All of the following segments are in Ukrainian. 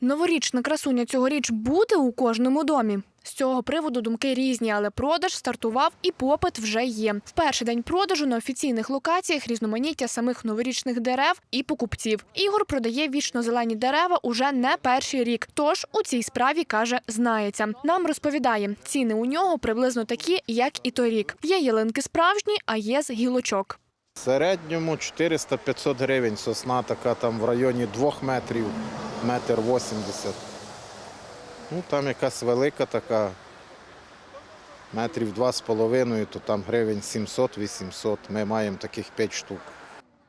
Новорічна красуня цьогоріч буде у кожному домі. З цього приводу думки різні, але продаж стартував і попит вже є. В перший день продажу на офіційних локаціях різноманіття самих новорічних дерев і покупців. Ігор продає вічно-зелені дерева уже не перший рік. Тож у цій справі каже, знається. Нам розповідає, ціни у нього приблизно такі, як і торік. Є ялинки справжні, а є з гілочок. В середньому 400-500 гривень сосна така там в районі 2 метрів, метр 80. Ну там якась велика така, метрів 2,5, то там гривень 700-800. Ми маємо таких 5 штук.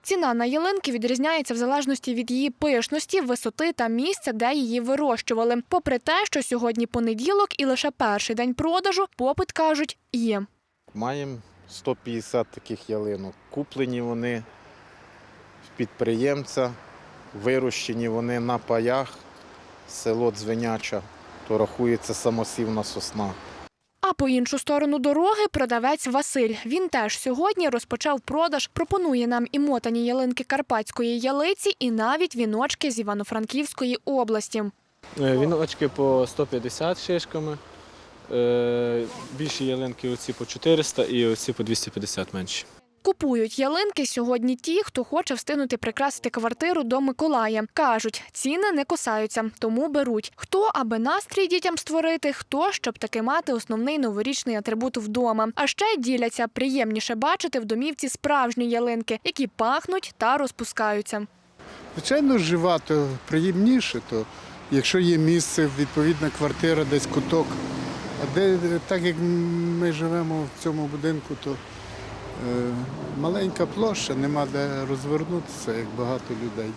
Ціна на ялинки відрізняється в залежності від її пишності, висоти та місця, де її вирощували. Попри те, що сьогодні понеділок і лише перший день продажу, попит кажуть, є. Маємо 150 таких ялинок. Куплені вони в підприємця, вирощені вони на паях, село Дзвеняча, то рахується самосівна сосна. А по іншу сторону дороги продавець Василь. Він теж сьогодні розпочав продаж. Пропонує нам і мотані ялинки карпатської ялиці, і навіть віночки з Івано-Франківської області. Е, Віночки по 150 шишками. Е, Більші ялинки оці по 400 і оці по 250 менші. Купують ялинки сьогодні ті, хто хоче встигнути прикрасити квартиру до Миколая. Кажуть, ціни не косаються, тому беруть. Хто аби настрій дітям створити, хто щоб таки мати основний новорічний атрибут вдома. А ще діляться приємніше бачити в домівці справжні ялинки, які пахнуть та розпускаються. Звичайно, жива, то приємніше, то якщо є місце, відповідна квартира, десь куток. А де так як ми живемо в цьому будинку, то е, маленька площа, нема де розвернутися, як багато людей.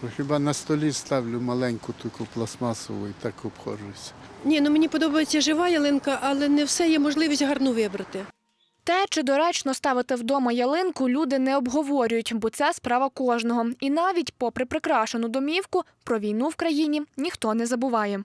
То Хіба на столі ставлю маленьку таку пластмасову і так обходжуся. Ні, ну мені подобається жива ялинка, але не все є можливість гарну вибрати. Те, чи доречно ставити вдома ялинку, люди не обговорюють, бо це справа кожного. І навіть попри прикрашену домівку, про війну в країні ніхто не забуває.